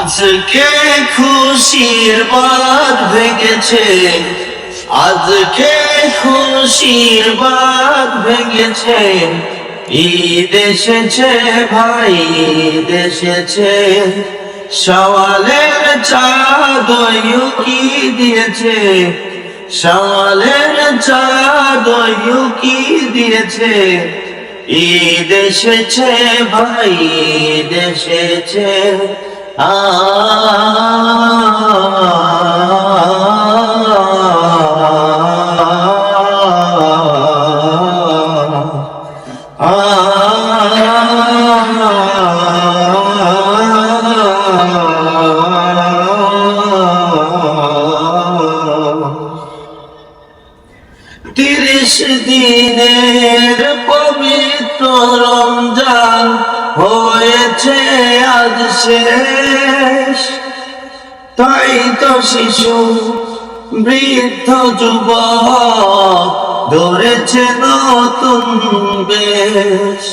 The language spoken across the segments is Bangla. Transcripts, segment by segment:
আজকে খুশির বাদ ভেঙেছে। আজকে খুশির বাদ ভেঙেছে। ঈদ এসেছে, ভাই এসেছে। সওয়ালের চাঁদ কি দিয়েছে। সওয়ালের চাঁদ কি দিয়েছে। ঈদ এসেছে, ভাই আ তিরিশ দিনের পবিত্র রমজান হয়েছে আজ শেষ। তাই তো শিশু, বৃদ্ধ যুব ধরেছে নতুন বেশ।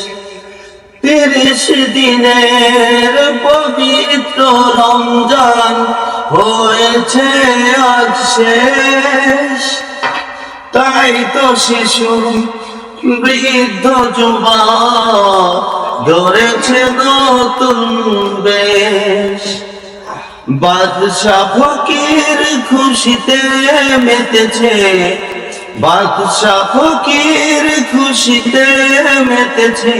তিরিশ দিনের পবিত্র রমজান হয়েছে আজ শেষ। তাই তো শিশু বৃদ্ধ যুবক, ধরেছে নতুন বেশ। বাদশা ফকির খুশিতে মেতেছে বাদশা ফকির খুশিতে মেতেছে।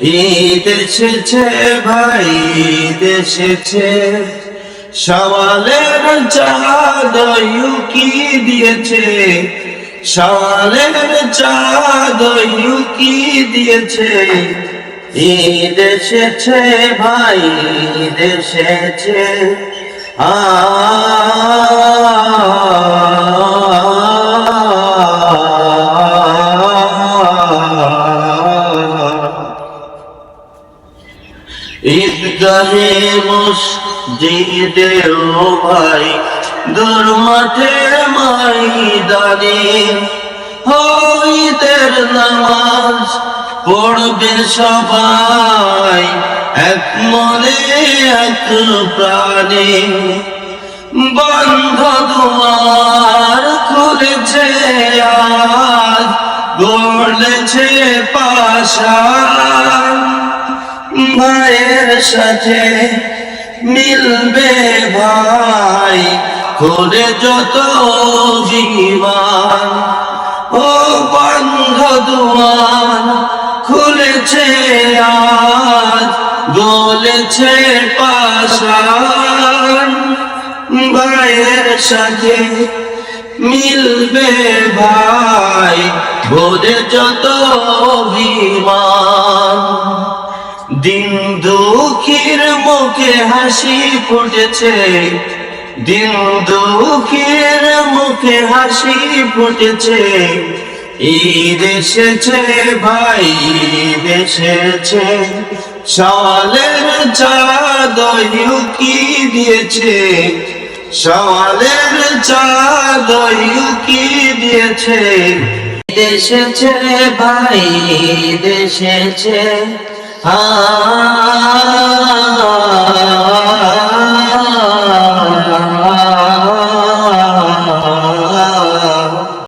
ঈদ এসেছে ভাই এসেছে। সওয়ালের চাঁদ কি দিয়েছে সওয়ালের চাঁদ কি দিয়েছে। ঈদ এসেছে ভাই ঈদ এসেছে। আ ঈদগাহে মসজিদে ও ভাই দূর মাঠে ময়দানে হইদের নামাজ পড়বে সবাই এক মনে, এক প্রাণে। বন্ধ দুয়ার খুলেছে আজ, গড়লেছে পাশান ভাইয়ের সাথে মিলবে ভাই করে যত জীবন, ও বন্ধ দুয়ার, খুলেছে আজ গলেছে পাশান ভাইয়ের সাথে মিলবে ভাই, ভোরে যত অভিমান। দিন দুঃখীর মুখে হাসি ফুটেছে দিন দুঃখীর মুখে হাসি ফুটেছে। ঈদ এসেছে, ভাই, ঈদ এসেছে। সওয়ালের চাঁদ কি দিয়েছে। সওয়ালের চাঁদ কি দিয়েছে। এসেছে, ভাই এসেছে। আ